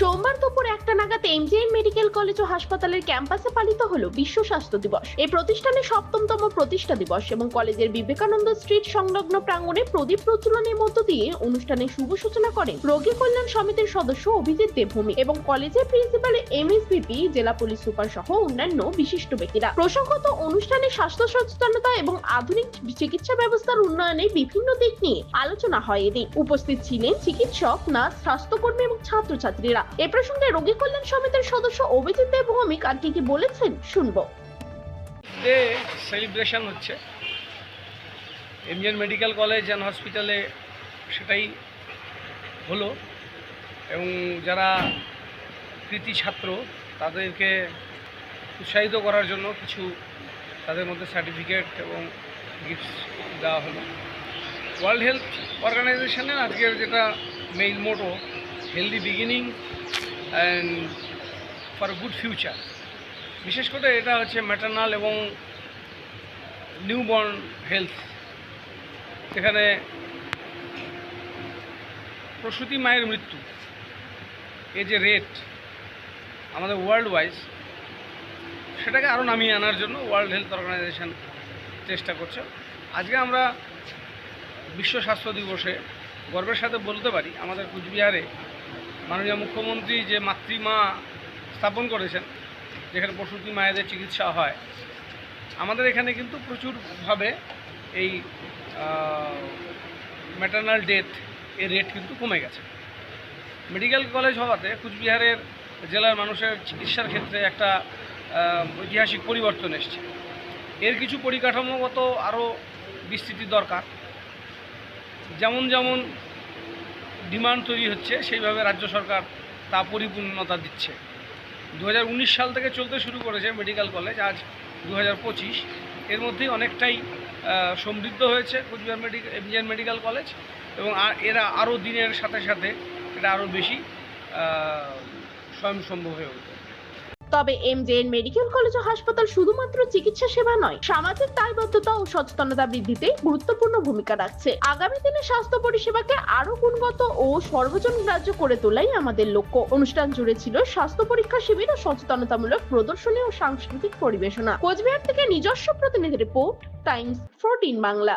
সোমবার দুপুর একটা নাগাদ এমজিএন মেডিকেল কলেজ ও হাসপাতালের ক্যাম্পাসে পালিত হলো বিশ্ব স্বাস্থ্য দিবস। এই প্রতিষ্ঠানের সপ্তমতম প্রতিষ্ঠা দিবস এবং কলেজের বিবেকানন্দ স্ট্রিট সংলগ্ন প্রাঙ্গণে প্রদীপ প্রচলনের মধ্য দিয়ে অনুষ্ঠানের শুভ সূচনা করেন রোগী কল্যাণ সমিতির সদস্য অভিজিৎ দেবভূমি এবং কলেজের প্রিন্সিপাল এমএসবিপি জেলা পুলিশ সুপার সহ অন্যান্য বিশিষ্ট ব্যক্তিরা। প্রসঙ্গত, অনুষ্ঠানে স্বাস্থ্য সচেতনতা এবং আধুনিক চিকিৎসা ব্যবস্থার উন্নয়নে বিভিন্ন দিক নিয়ে আলোচনা হয় এদিন। উপস্থিত ছিলেন চিকিৎসক, নার্স, স্বাস্থ্যকর্মী এবং ছাত্রছাত্রীরা। এ প্রসঙ্গে রোগী কল্যাণ সমিতির সদস্য অভিজিৎ দেবভৌমিক আর কি কি বলেছেন শুনব। সেলিব্রেশন হচ্ছে। এমজিএন মেডিকেল কলেজ অ্যান্ড হসপিটালে সেটাই হলো এবং যারা কৃতি ছাত্র, তাদেরকে উৎসাহিত করার জন্য কিছু তাদের মধ্যে সার্টিফিকেট এবং গিফটস দেওয়া হলো। ওয়ার্ল্ড হেলথ অর্গানাইজেশনের আজকের যেটা main motto healthy beginning and for good future বিশেষ করে এটা হচ্ছে ম্যাটার্নাল এবং নিউবর্ন হেলথ যেখানে প্রসূতি মায়ের মৃত্যু। এই যে রেট আমাদের ওয়ার্ল্ড ওয়াইজ সেটাকে আরও নামিয়ে আনার জন্য ওয়ার্ল্ড হেলথ অর্গানাইজেশন চেষ্টা করছে। আজকে আমরা বিশ্ব স্বাস্থ্য দিবসে গর্বের সাথে বলতে পারি, আমাদের কুচবিহারে মাননীয় মুখ্যমন্ত্রী যে মাতৃমা স্থাপন করেছেন, যেখানে প্রসূতি মায়েদের চিকিৎসা হয়, আমাদের এখানে কিন্তু প্রচুরভাবে এই ম্যাটার্নাল ডেথ এর রেট কিন্তু কমে গেছে। মেডিকেল কলেজ হওয়াতে কুচবিহারের জেলার মানুষের চিকিৎসার ক্ষেত্রে একটা ঐতিহাসিক পরিবর্তন এসছে। এর কিছু পরিকাঠামোগত আরও বিস্তৃতি দরকার। যেমন যেমন ডিমান্ড তৈরি হচ্ছে, সেইভাবে রাজ্য সরকার তা পরিপূর্ণতা দিচ্ছে। দু হাজার উনিশ সাল থেকে চলতে শুরু করেছে মেডিকেল কলেজ, আজ দু হাজার পঁচিশ। এর মধ্যেই অনেকটাই সমৃদ্ধ হয়েছে Cooch Behar medical MGN medical college এবং এরা আরও দিনের সাথে সাথে এটা আরও বেশি স্বয়ংসম্ভব হয়ে উঠবে। তবে এমজেএন মেডিকেল কলেজ ও হাসপাতাল শুধুমাত্র চিকিৎসা সেবা নয়, সামাজিক দায়বদ্ধতা ও সচেতনতা বৃদ্ধিতে গুরুত্বপূর্ণ ভূমিকা রাখছে। আগামী দিনে স্বাস্থ্য পরিষেবাকে আরও গুণগত ও সর্বজন গ্রাহ্য করে তোলাই আমাদের লক্ষ্য। অনুষ্ঠান জুড়ে ছিল স্বাস্থ্য পরীক্ষা শিবির ও সচেতনতামূলক প্রদর্শনী ও সাংস্কৃতিক পরিবেশনা। কোচবিহার থেকে নিজস্ব প্রতিনিধি রিপোর্ট, টাইমস ফোরটিন বাংলা।